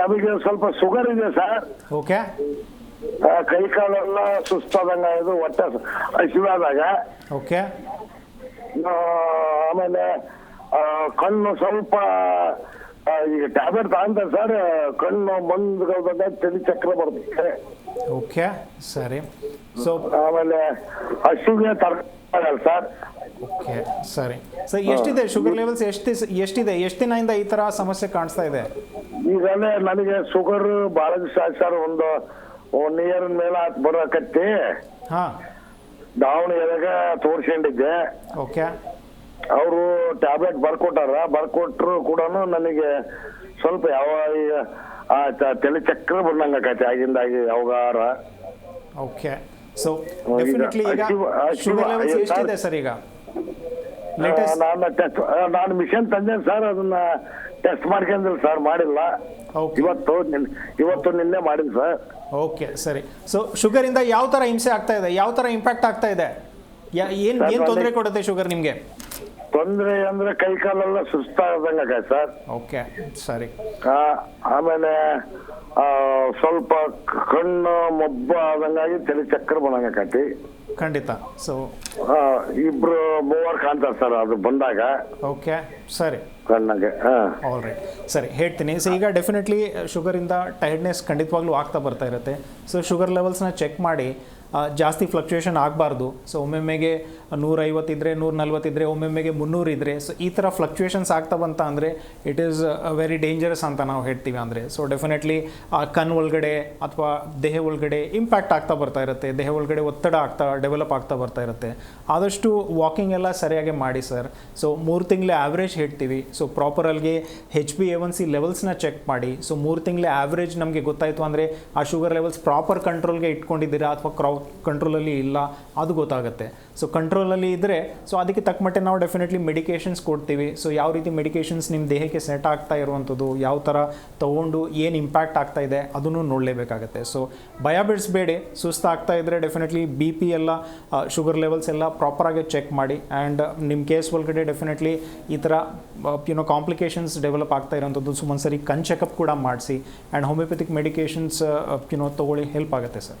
ನಮಗೆ ಸ್ವಲ್ಪ ಶುಗರ್ ಇದೆ ಸರ್ ಓಕೆ ಕೈ ಕಾಲೆಲ್ಲ ಸುಸ್ತಾದಂಗ ಇದು ಹೊಟ್ಟೆ ಹಸಿವಾದಾಗ ಓಕೆ ಆಮೇಲೆ ಕಣ್ಣು ಸ್ವಲ್ಪ ಈಗ ಟ್ಯಾಬ್ಲೆಟ್ ತಗೊಂತ ಸರ್ ಕಣ್ಣು ಬಂದ್ದಾಗ ತಲೆ ಚಕ್ರ ಬರುತ್ತೆ. ಓಕೆ ಸರಿ. ಸೊ ಆಮೇಲೆ ಹಸಿವಿಗೆ ತರ ಸರ್ ಓಕೆ ಸರಿ. ಸರ್ ಎಷ್ಟಿದೆ? ಶುಗರ್ ಲೆವೆಲ್ಸ್ ಎಷ್ಟು ಎಷ್ಟಿದೆ? ಎಷ್ಟು ದಿನದಿಂದ ಈ ತರ ಸಮಸ್ಯೆ ಕಾಣಿಸ್ತಾ ಇದೆ? ಈಗಲೇ ನನಗೆ ಶುಗರ್ ಬಹಳ ದಿವಸ ಆಯ್ತು ಸರ್ ಒಂದು ಒನ್ ಇಯರ್ ಮೇಲೆ ಆತ್ ಬರಕತ್ತಿ. ಹಾಂ. ದಾವಣಗೆರೆಗೆ ತೋರ್ಸ್ಕೊಂಡಿದ್ದೆ. ಓಕೆ ಅವರು ಟ್ಯಾಬ್ಲೆಟ್ ಬರ್ಕೊಟ್ಟಾರ. ಬರ್ಕೊಟ್ರು ಕೂಡ ನನಗೆ ಸ್ವಲ್ಪ ಯಾವ ಆ ತ- ತಲೆ ಚಕ್ರ ಬಂದಂಗ ಆಕೈತಿ ಆಗಿಂದಾಗಿ ಯಾವಾಗಾರ ಓಕೆ ಸೊ ಡೆಫಿನೆಟ್ಲಿ ಈಗ ಶುಗರ್ ಲೆವೆಲ್ಸ್ ಅಯ್ಯೋ, ಎಷ್ಟಿದೆ ಸರ್ ಈಗ? ನಾನು ಟೆಸ್ಟ್ ನಾನು ಮಿಷನ್ ತಂದೆ ಸರ್ ಅದನ್ನ ಟೆಸ್ಟ್ ಮಾಡ್ಕೊಂಡಿಲ್ಲ ಸರ್ ಮಾಡಿಲ್ಲ. ಇವತ್ತು ಇವತ್ತು ನಿನ್ನೆ ಮಾಡಿಲ್ಲ ಸರ್ ಓಕೆ ಸರಿ. ಸೊ ಇಂದ ಯಾವ ತರ ಹಿಂಸೆ ಆಗ್ತಾ ಇದೆ? ಯಾವ ತರ ಇಂಪ್ಯಾಕ್ಟ್ ಆಗ್ತಾ ಇದೆ? ಏನು ಏನು ತೊಂದರೆ ಕೊಡುತ್ತೆ ಶುಗರ್ ನಿಮ್ಗೆ? ತೊಂದರೆ ಅಂದ್ರೆ ಕೈ ಕಾಲೆಲ್ಲ ಸುಸ್ತಾದಂಗ ಆಕೈತಿ ಸರ್ ಓಕೆ ಸರಿ. ಆಮೇಲೆ ಸ್ವಲ್ಪ ಕಣ್ಣು ಮೊಬ್ಬ ಆದಂಗಾಗಿ ತಲೆ ಚಕ್ರ ಬಂದಂಗ ಖಂಡಿತ. ಸೊ ಇಬ್ರು ಮೂವರು ಕಾಣ್ತಾರೆ ಸರ್ ಅದು ಬಂದಾಗ. ಓಕೆ ಸರಿ. ಕಣ್ಣಗೆ ಹಾ. ಆಲ್ ರೈಟ್ ಸರಿ ಹೇಳ್ತೀನಿ. ಸೊ ಈಗ ಡೆಫಿನೆಟ್ಲಿ ಶುಗರಿಂದ ಟೈರ್ಡ್ನೆಸ್ ಖಂಡಿತವಾಗ್ಲೂ ಆಗ್ತಾ ಬರ್ತಾ ಇರುತ್ತೆ. ಸೊ ಶುಗರ್ ಲೆವೆಲ್ಸ್ನ ಚೆಕ್ ಮಾಡಿ ಜಾಸ್ತಿ ಫ್ಲಕ್ಚುಯೇಷನ್ ಆಗಬಾರ್ದು. ಸೊ ಒಮ್ಮೊಮ್ಮೆಗೆ ನೂರೈವತ್ತಿದ್ರೆ ನೂರ ನಲ್ವತ್ತಿದ್ರೆ ಒಮ್ಮೊಮ್ಮೆಗೆ ಇದ್ದರೆ ಸೊ ಈ ಥರ ಫ್ಲಕ್ಚುಯೇಷನ್ಸ್ ಆಗ್ತಾ ಬಂತ ಅಂದರೆ ಇಟ್ ಈಸ್ ವೆರಿ ಡೇಂಜರಸ್ ಅಂತ ನಾವು ಹೇಳ್ತೀವಿ ಅಂದರೆ. ಸೊ ಡೆಫಿನೆಟ್ಲಿ ಆ ಕಣ್ ಒಳಗಡೆ ಅಥವಾ ದೇಹ ಒಳಗಡೆ ಇಂಪ್ಯಾಕ್ಟ್ ಆಗ್ತಾ ಬರ್ತಾ ಇರುತ್ತೆ. ದೇಹ ಒಳಗಡೆ ಒತ್ತಡ ಆಗ್ತಾ ಡೆವಲಪ್ ಆಗ್ತಾ ಬರ್ತಾ ಇರುತ್ತೆ. ಆದಷ್ಟು ವಾಕಿಂಗ್ ಎಲ್ಲ ಸರಿಯಾಗಿ ಮಾಡಿ ಸರ್ ಸೊ ಮೂರು ತಿಂಗಳ ಆವ್ರೇಜ್ ಹೇಳ್ತೀವಿ. So ಪ್ರಾಪರಲ್ಲಿ H B A one C ಲೆವೆಲ್ಸ್ನ check ಮಾಡಿ. ಸೊ ಮೂರು ತಿಂಗಳೇ ಆವ್ರೇಜ್ ನಮಗೆ ಗೊತ್ತಾಯಿತು ಅಂದರೆ ಆ ಶುಗರ್ ಲೆವೆಲ್ಸ್ ಪ್ರಾಪರ್ ಕಂಟ್ರೋಲ್ಗೆ ಇಟ್ಕೊಂಡಿದ್ದೀರಾ ಅಥವಾ ಕ್ರೌ ಕಂಟ್ರೋಲಲ್ಲಿ ಇಲ್ಲ, ಅದು ಗೊತ್ತಾಗುತ್ತೆ. ಸೊ ಕಂಟ್ರೋಲಲ್ಲಿ ಇದ್ದರೆ ಸೊ ಅದಕ್ಕೆ ತಕ್ಕಮಟ್ಟೆ ನಾವು ಡೆಫಿನೆಟ್ಲಿ ಮೆಡಿಕೇಷನ್ಸ್ ಕೊಡ್ತೀವಿ. ಸೊ ಯಾವ ರೀತಿ ಮೆಡಿಕೇಷನ್ಸ್ ನಿಮ್ಮ ದೇಹಕ್ಕೆ ಸೆಟ್ ಆಗ್ತಾ ಇರುವಂಥದ್ದು, ಯಾವ ಥರ ತೊಗೊಂಡು ಏನು ಇಂಪ್ಯಾಕ್ಟ್ ಆಗ್ತಾ ಇದೆ, ಅದನ್ನು ನೋಡಲೇಬೇಕಾಗತ್ತೆ. ಸೊ ಭಯ ಬಿಡಿಸ್ಬೇಡಿ. ಸುಸ್ತಾಗ್ತಾ ಇದ್ದರೆ ಡೆಫಿನೆಟ್ಲಿ ಬಿ ಪಿ ಎಲ್ಲ ಶುಗರ್ ಲೆವೆಲ್ಸ್ ಎಲ್ಲ ಪ್ರಾಪರಾಗಿ ಚೆಕ್ ಮಾಡಿ. ಆ್ಯಂಡ್ ನಿಮ್ಮ ಕೇಸ್ ಒಳಗಡೆ ಡೆಫಿನೆಟ್ಲಿ ಈ ಥರ ಯುನೋ ಕಾಂಪ್ಲಿಕೇಶನ್ಸ್ ಡೆವಲಪ್ ಆಗ್ತಾ ಇರೋಂಥದ್ದು ಸೊ ಒಂದ್ಸರಿ ಕಣ್ ಚೆಕಪ್ ಕೂಡ ಮಾಡಿಸಿ. And homeopathic medications you know ತೊಗೊಳ್ಳಿ ಹೆಲ್ಪ್ ಆಗುತ್ತೆ ಸರ್